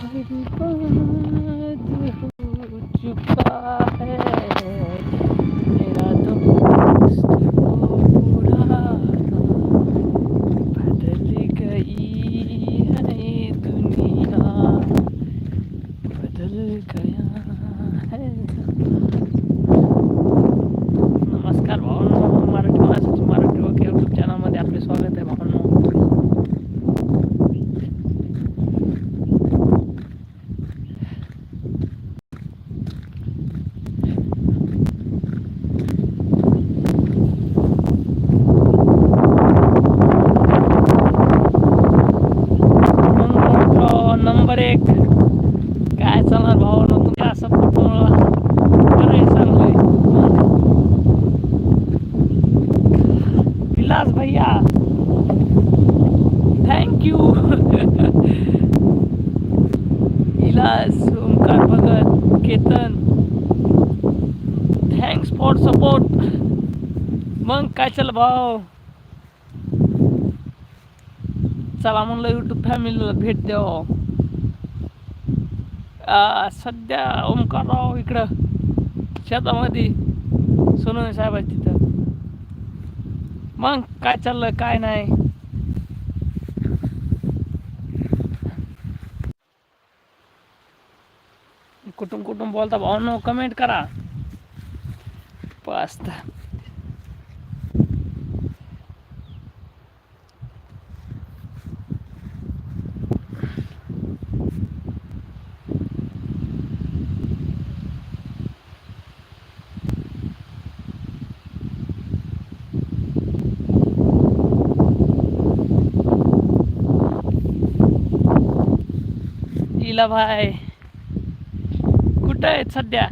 Hari या. Thank you इलास Omkar Bhagat Ketan. Thanks for support मग काय चल भाऊ? चला म्हणलं यूट्यूब फॅमिलीला भेट द्याव सध्या ओमकारराव इकडं शेतामध्ये सोनवणे साहेबाची मग काय चाललं काय नाही. कुटुंब कुटुंब बोलता भाऊ कमेंट करा. पास्ता इला भाई. कुठं आहेत सध्या?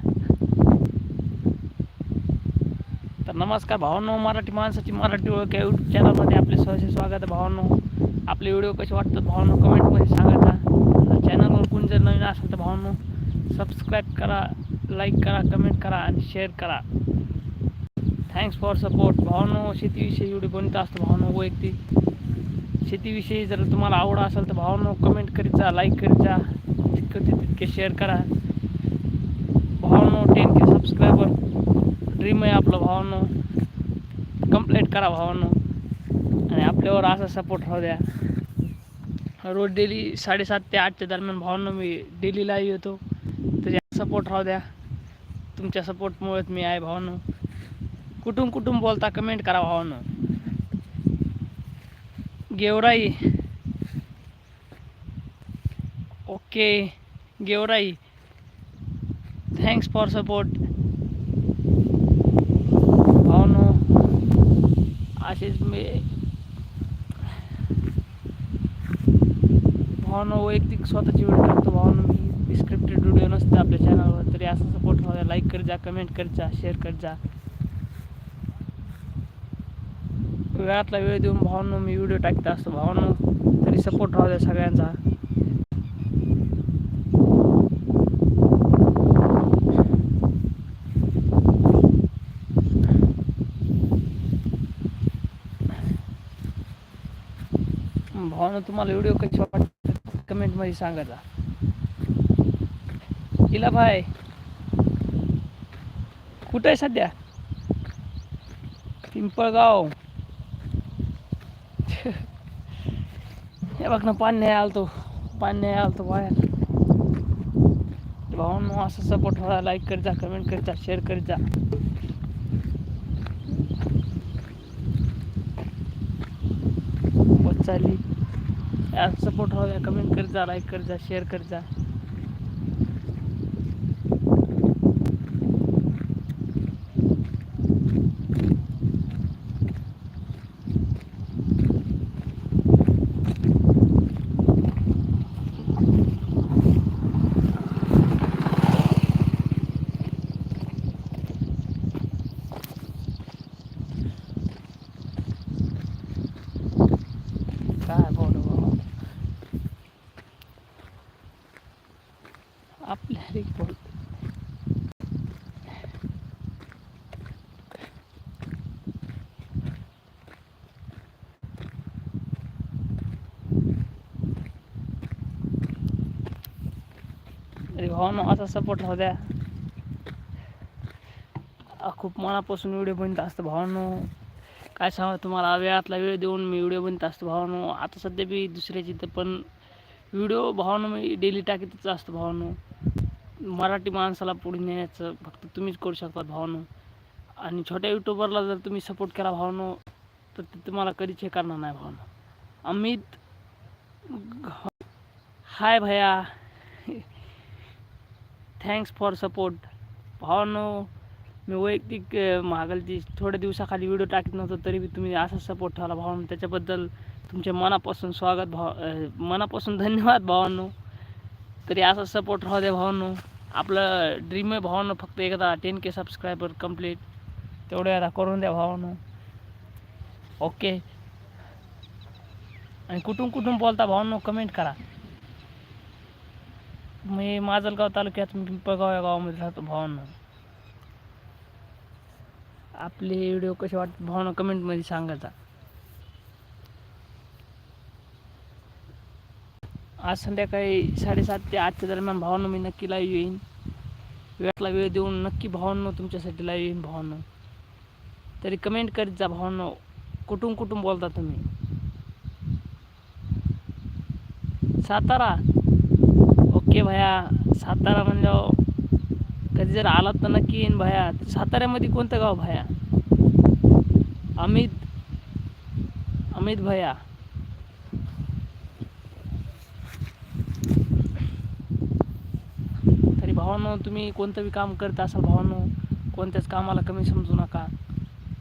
तर नमस्कार भावांनो मराठी माणसाची मराठी ओळख या यूट्यूब चॅनलमध्ये आपले सहसे स्वागत आहे भावांनो. आपले व्हिडिओ कसे वाटतात भावांनो कमेंटमध्ये सांगा चॅनलवर कोण जर नवीन असेल तर भावांनो सबस्क्राईब करा लाईक करा कमेंट करा आणि शेअर करा. थँक्स फॉर सपोर्ट भावांनो शेतीविषयी व्हिडिओ बनत असतो भावांनो वैयक्तिक. शेतीविषयी जर तुम्हाला आवड असेल तर भावांनो कमेंट करीत जा लाईक करीत जा. जितकं ते तितके शेअर करा. भावांनो टेन के सबस्क्रायबर ड्रीम आहे आपलं भावांनो. कंप्लीट करा भावांनो. आणि आपल्यावर असा सपोर्ट राहू द्या. रोज डेली साडेसात ते आठच्या दरम्यान भावांनो मी डेली लाईव्ह येतो. त्याच्या सपोर्ट राहू द्या. तुमच्या सपोर्टमुळेच मी आहे भावांनो. कुठून कुठून बोलता कमेंट करा भावांनो. Georai okay Georai. Thanks for support भावनो असेच मी भावनो वैयक्तिक स्वतःची व्हिडिओ टाकतो भावनो मी स्क्रिप्टेड व्हिडिओ नसते आपल्या चॅनलवर तरी असं सपोर्ट राहू लाईक कर जा कमेंट कर जा शेअर कर जा. वेळातला वेळ देऊन भावनो मी व्हिडिओ टाकत असतो. भावनो तरी सपोर्ट राहू द्या सगळ्यांचा. भावानं तुम्हाला व्हिडिओ कसे वाटतात कमेंटमध्ये सांगायचा जा. हिला भाई कुठं आहे सध्या? पिंपळगाव. हे बघ ना पाणी नाही आलतो पाणी नाही आलतो बाहेर. भाऊ असं सपोर्ट व्हा लाईक करत जा कमेंट करत जा शेअर करत जा होत चालली. सपोर्ट राहू द्या कमेंट करत जा लाईक करत जा शेअर करत जा. काय बोलू बाबा आपल्या बोल तरी भावानो असा सपोर्ट राहू द्या खूप मनापासून व्हिडिओ बनत असतं भावानो काय सांगा तुम्हाला? वेळातला वेळ देऊन मी व्हिडिओ बनत असतो भावानो. आता सध्या बी दुसऱ्याची तर पण व्हिडिओ भावानो मी डेली टाकीतच असतो भावानो. मराठी माणसाला पुढे नेण्याचं फक्त तुम्हीच करू शकता भावानो. आणि छोट्या यूट्यूबरला जर तुम्ही सपोर्ट केला भावानो तर ते तुम्हाला कधीच हे करणार नाही भावानो. अमित हाय भया. थँक्स फॉर सपोर्ट भावानो मी वैयक्तिक महागलती थोड्या दिवसाखाली व्हिडिओ टाकत नव्हतो तरी बी तुम्ही असा सपोर्ट ठेवला भावानो. त्याच्याबद्दल तुमच्या मनापासून स्वागत भाव मनापासून धन्यवाद भावांनो. तरी असा सपोर्ट राहू द्या भावांनो. आपलं ड्रीम आहे भावांनो फक्त एकदा टेन के सबस्क्रायबर कंप्लीट तेवढं आता करून द्या भावांनो. ओके. आणि कुठून कुठून बोलता भावांनो कमेंट करा. मी माजलगाव तालुक्यात पिंपळगाव या गावामध्ये राहतो भावांनो. आपले व्हिडिओ कसे वाटतात भावना कमेंटमध्ये सांगायचा. आज संध्याकाळी साडेसात ते आठच्या दरम्यान भावानं मी नक्की लाईव्ह येईन. वेळातला वेळ देऊन नक्की भावांनो तुमच्यासाठी लाईव्ह येईन भावांनो. तरी कमेंट करीत जा भावांनो. कुठून कुठून बोलता तुम्ही? सातारा. ओके भया सातारा म्हणल्यावर कधी जर आलात तर नक्की येईन भया. साताऱ्यामध्ये कोणतं गाव भया? अमित. अमित भया. तरी भावांनो तुम्ही कोणतं बी काम करत असाल भावांनो कोणत्याच कामाला कमी समजू नका.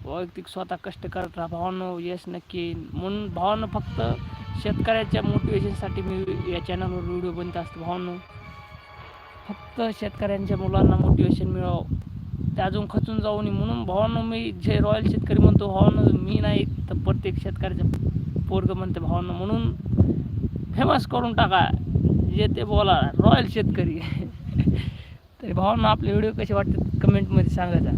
वैयक्तिक स्वतः कष्ट करत राहा भावांनो यश नक्की येईन. म्हणून भावांनो फक्त शेतकऱ्याच्या मोटिवेशनसाठी मी या चॅनलवर व्हिडिओ बनत असतो भावांनो. फक्त शेतकऱ्यांच्या मुलांना मोटिवेशन मिळावं. ते अजून खचून जाऊ नये म्हणून भावांनो मी जे रॉयल शेतकरी म्हणतो भावानं मी नाही तर प्रत्येक शेतकऱ्याचं पोरग म्हणते भावानं. म्हणून फेमस करून टाका. जे ते बोला रॉयल शेतकरी. तरी भावांना आपले व्हिडिओ कसे वाटतात कमेंटमध्ये सांगायचा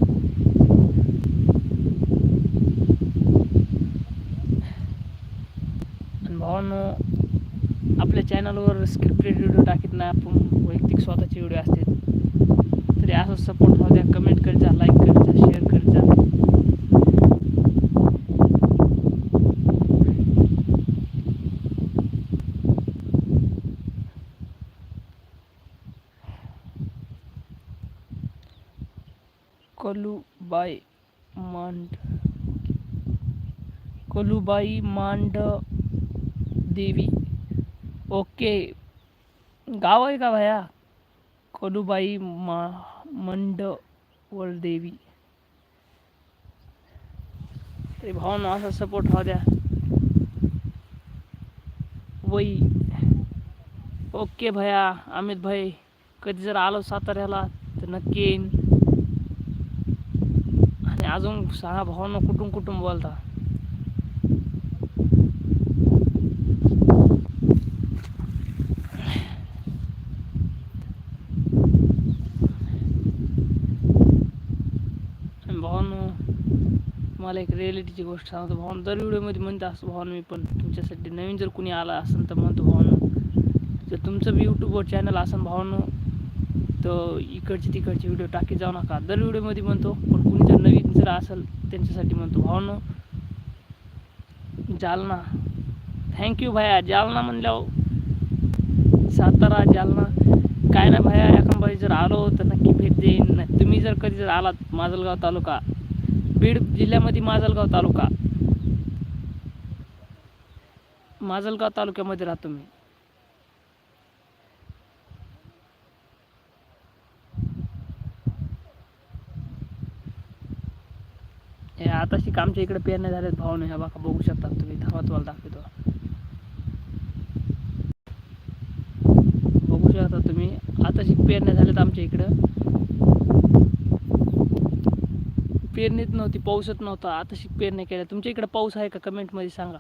आणि भावांनो चॅनलवर स्क्रिप्टेड व्हिडिओ टाकीत नाही आपण वैयक्तिक स्वतःचे व्हिडिओ असतात तरी असं सपोर्ट राहू द्या कमेंट करत जा लाईक करत जा शेअर करत जा. कलुबाई मांड कलुबाई मांड देवी. ओके. गाव आहे का भया? कलुबाई मा मंडवळदेवी तरी भावना असा सपोर्ट राहू द्या. वई ओके भया अमित भाई. कधी जर आलो साताऱ्याला तर नक्की येईन. आणि अजून सहा भावना कुठून कुठून बोलता आणि भावानो मला एक रिॲलिटीची गोष्ट सांगतो भावन. दर व्हिडिओमध्ये म्हणतो असतो भावन मी पण तुमच्यासाठी नवीन जर कुणी आला असेल तर म्हणतो भावानं. जर तुमचं बी यूट्यूबवर चॅनल असेल भावानं तर इकडचे तिकडचे व्हिडिओ टाकी जाऊ नका. दर व्हिडिओमध्ये म्हणतो पण कुणी जर नवीन जर असेल त्यांच्यासाठी म्हणतो भावानं जालना. थँक्यू भाया. जालना म्हणल्यावर सातारा जालना. काय नाही भाया एखादा जर आलो तर नक्की भेट देईन. नाही तुम्ही जर कधी जर आलात माजलगाव तालुका बीड जिल्ह्यामध्ये माजलगाव तालुका. माजलगाव तालुक्यामध्ये राहतो मी. हे आताशी आमच्या इकडे पेरण्या झाल्यात नाही ह्या बाका बघू शकता तुम्ही. धावा तुम्हाला दाखवतो. बघू शकता तुम्ही. आताशी पेरण्या झाल्यात आमच्या इकडं. पेरणीच नव्हती पाऊसच नव्हता आताशी पेरण्या केल्या. तुमच्या इकडे पाऊस आहे का? कमेंटमध्ये सांगा.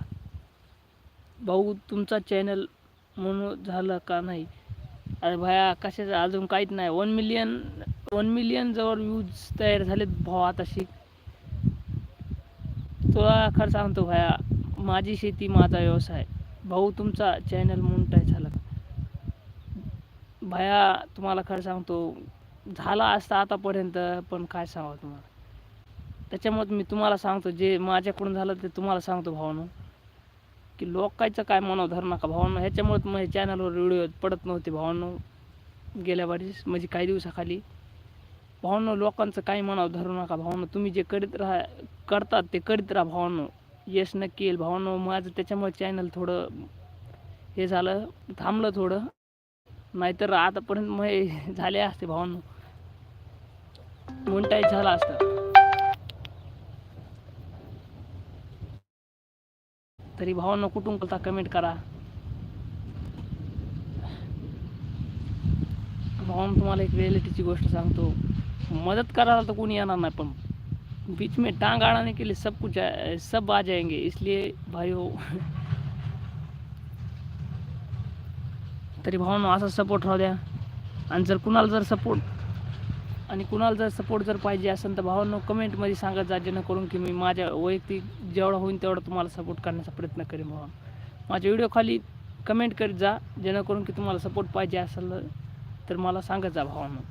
भाऊ तुमचा चॅनल म्हणून झालं का नाही? अरे भाया कशाचं? अजून काहीच नाही. वन मिलियन वन मिलियन जवळ व्ह्यूज तयार झालेत भाऊ आताशी तुला खरं सांगतो भाया माझी शेती माझा व्यवसाय. भाऊ तुमचा चॅनल मोनिटाईज झाला का? भया तुम्हाला खरं सांगतो झाला असता आतापर्यंत पण काय सांगावं तुम्हाला? त्याच्यामुळे मी तुम्हाला सांगतो जे माझ्याकडून झालं ते तुम्हाला सांगतो भावानं. की लोकांचं काय मनावर धरू नका भावानं. ह्याच्यामुळे माझ्या चॅनलवर व्हिडिओ पडत नव्हते भावांनो. गेल्या वर्षीस म्हणजे काही दिवसाखाली. भावांनो लोकांचं काही मनावर धरू नका भावानं. तुम्ही जे करीत राहा करतात ते करीत राहा भावांनो. यश नक्की येईल भावांनो. माझं त्याच्यामुळे चॅनल थोडं हे झालं थांबलं थोडं. नाहीतर आतापर्यंत मग हे झाले असते भावांनो. मुंटाई झाला असतं. तरी भावांना कुठून बोलता कमेंट करा. भावानं तुम्हाला एक रिॲलिटीची गोष्ट सांगतो. मदत करायला तर कोणी येणार नाही पण बीच में टांग अड़ाने के लिए सब कुछ आ- सब आ जाएंगे इसलिए भाइयों हो. तरी भावांना असा सपोर्ट राहू द्या. आणि जर कुणाला जर सपोर्ट आणि कुणाला जर सपोर्ट जर पाहिजे असेल तर भावांनो कमेंटमध्ये सांगत जा जेणेकरून की मी माझ्या वैयक्तिक जेवढा होईल तेवढा तुम्हाला सपोर्ट करण्याचा प्रयत्न करेन भावा माझ्या व्हिडिओ खाली कमेंट करीत जा जेणेकरून की तुम्हाला सपोर्ट पाहिजे असेल तर मला सांगत जा भावांनो.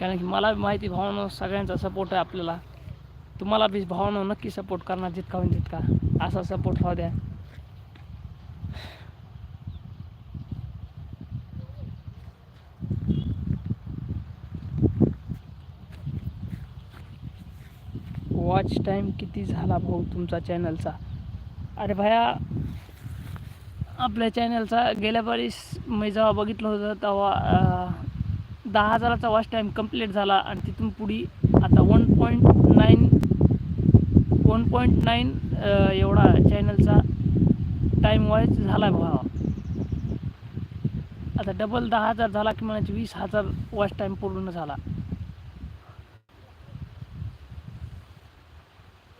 कारण की मला माहिती भावानो सगळ्यांचा सपोर्ट आहे आपल्याला. तुम्हाला बी भावांनो नक्की सपोर्ट करणार जितका होईल तितका. असा सपोर्ट राहू द्या. वॉच टाईम किती झाला भाऊ तुमचा चॅनलचा अरे भाया आपल्या चॅनलचा गेल्या वेळेस मी जेव्हा बघितलं होतं तेव्हा दहा हजाराचा वॉच टाईम कंप्लीट झाला आणि तिथून पुढे आता one point nine one point nine एवढा चॅनलचा टाईम वॉच झाला आहे भावा. आता डबल दहा हजार झाला की म्हणायचे वीस हजार वॉच टाईम पूर्ण झाला.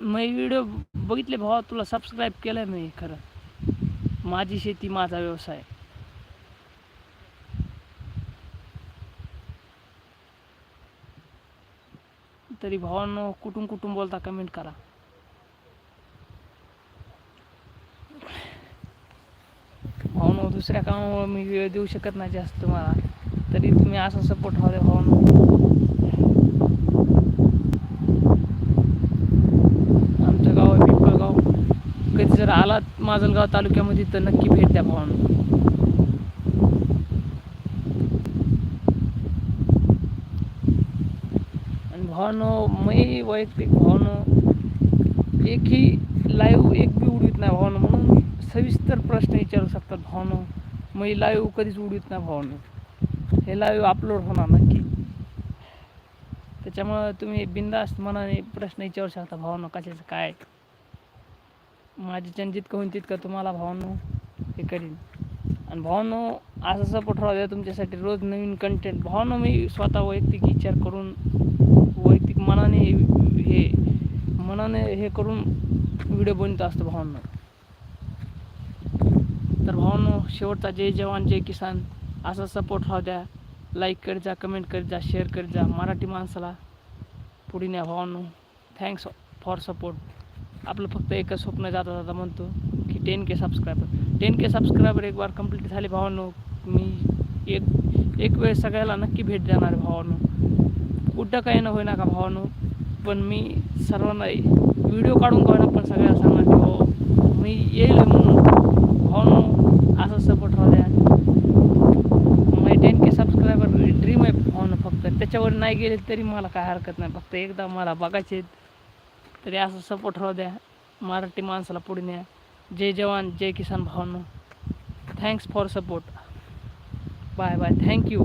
मी व्हिडिओ बघितले भावा तुला सबस्क्राईब केलं आहे मी खरं. माझी शेती माझा व्यवसाय. तरी भावांनो कुठून कुठून बोलता कमेंट करा. भावांनो दुसऱ्या कामामुळे मी वेळ देऊ शकत नाही जास्त तुम्हाला. तरी तुम्ही असा सपोर्ट हवा द्या भावांनो आमचं गाव आहे पिंपळगाव कधी जर आलात माजलगाव तालुक्यामध्ये तर नक्की भेट द्या भावांनो. आणि भावानो मी वैयक्तिक भावानो एकही लाईव्ह एक बी उडवीत नाही भावानो म्हणून सविस्तर प्रश्न विचारू शकतात भावानो. मी लाईव्ह कधीच उडवीत नाही भावानो. हे लाईव्ह अपलोड होणार नक्की. त्याच्यामुळं तुम्ही बिंदास्त मनाने प्रश्न विचारू शकता भावानो कशाचं काय. माझी चॅन जितकं तितकं तुम्हाला भावानो हे करीन. आणि भावानो असं सपोर्ट राहू द्या तुमच्यासाठी. रोज नवीन कंटेंट भावांनो मी स्वतः वैयक्तिक विचार करून वैयक्तिक मनाने हे मनाने हे करून व्हिडिओ बनवत असतो भावांनो. तर भावांनो शेवटचा जय जवान जय किसान. असा सपोर्ट राहू द्या. लाईक करीत जा कमेंट करीत जा शेअर करीत जा. मराठी माणसाला पुढे न्या भावांनो. थँक्स फॉर सपोर्ट आपलं फक्त एकच स्वप्न जाता जाता म्हणतो की ten K subscriber ten K subscriber एक बार कंप्लीट झाले भावांनो मी एक एक वेळ सगळ्याला नक्की भेट देणार आहे भावांनो. कुठं काही न होईना का भावांनो पण मी सर्वांना व्हिडिओ काढून का पण सगळ्याला सांगणार की हो मी येईल म्हणून. भावांनो असं सपोर्ट राहू द्या. माझे टेन के सबस्क्रायबर ड्रीम आहे भावांनो फक्त. त्याच्यावर नाही गेले तरी मला काय हरकत नाही. फक्त एकदा मला बघायचे आहेत. तरी असं सपोर्ट राहू द्या. मराठी माणसाला पुढे न्या. जय जवान जय किसान भावांनो. Thanks for support bye bye thank you